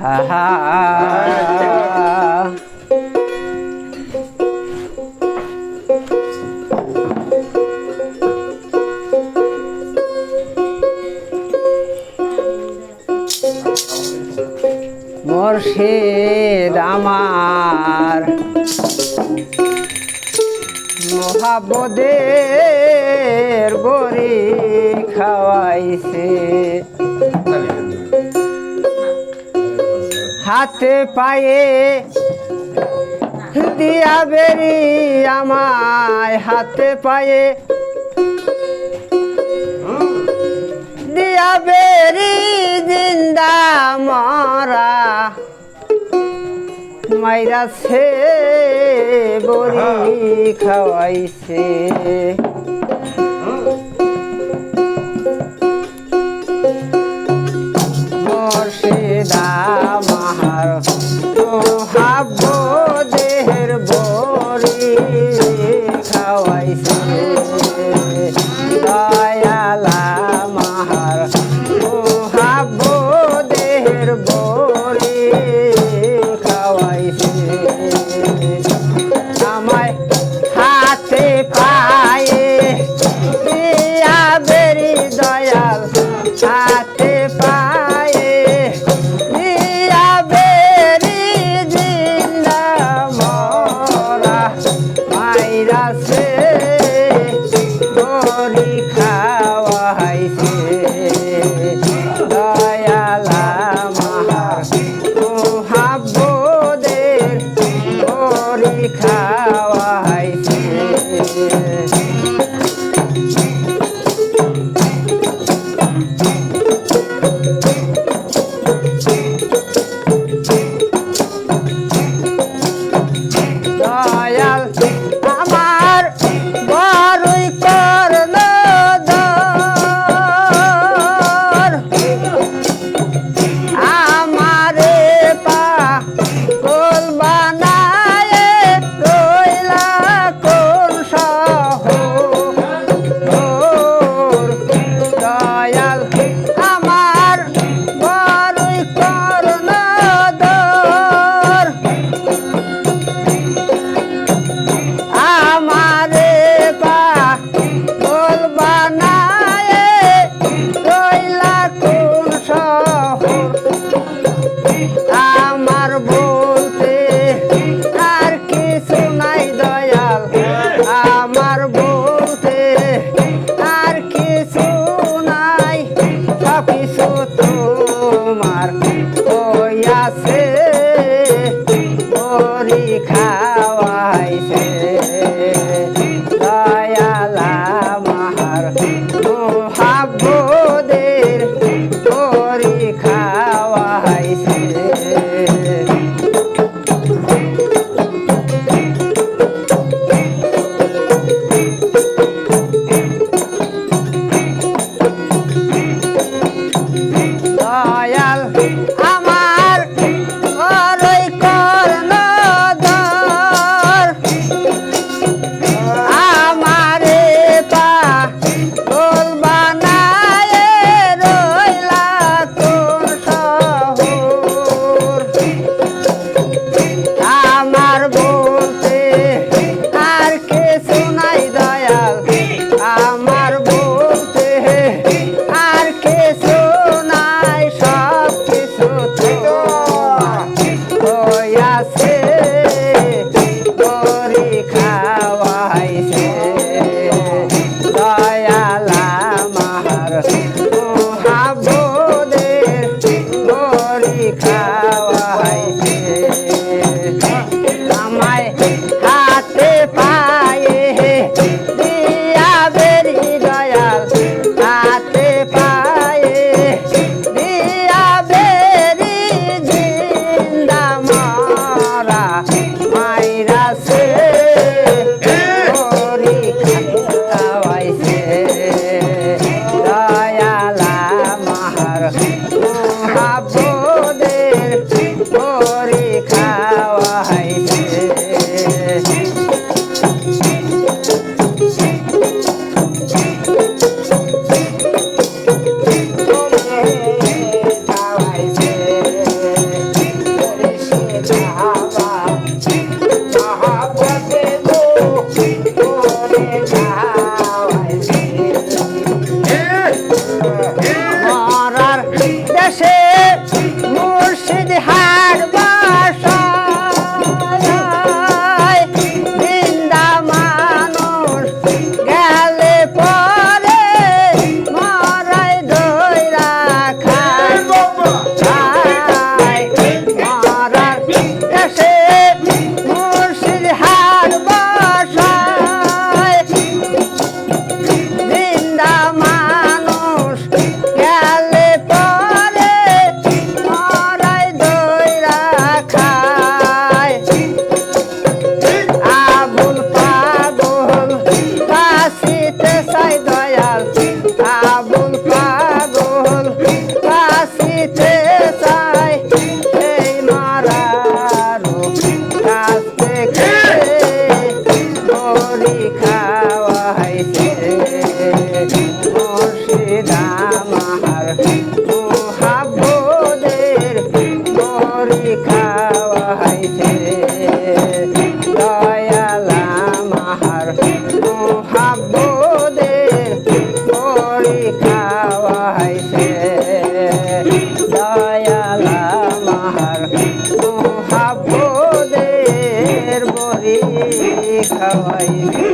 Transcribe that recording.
হা মুর্শিদ আমার মহাবদের বড়ি খাওয়াইছে। হাতে পায়ে দিয়া বেরি আমায় হাতে পায়ে। দিয়া বেরি জিন্দা মরা মাইরা সে বড়ি খাওয়াইছে। মুর্শিদা মাহার মাইরা সে গরি যাওয়া হয় খাওয়াইছে দয়ালা মাহার মহাবুদের বড়ি খাওয়াইছে দয়ালা মাহার মহাবুদের বড়ি খাওয়াইছে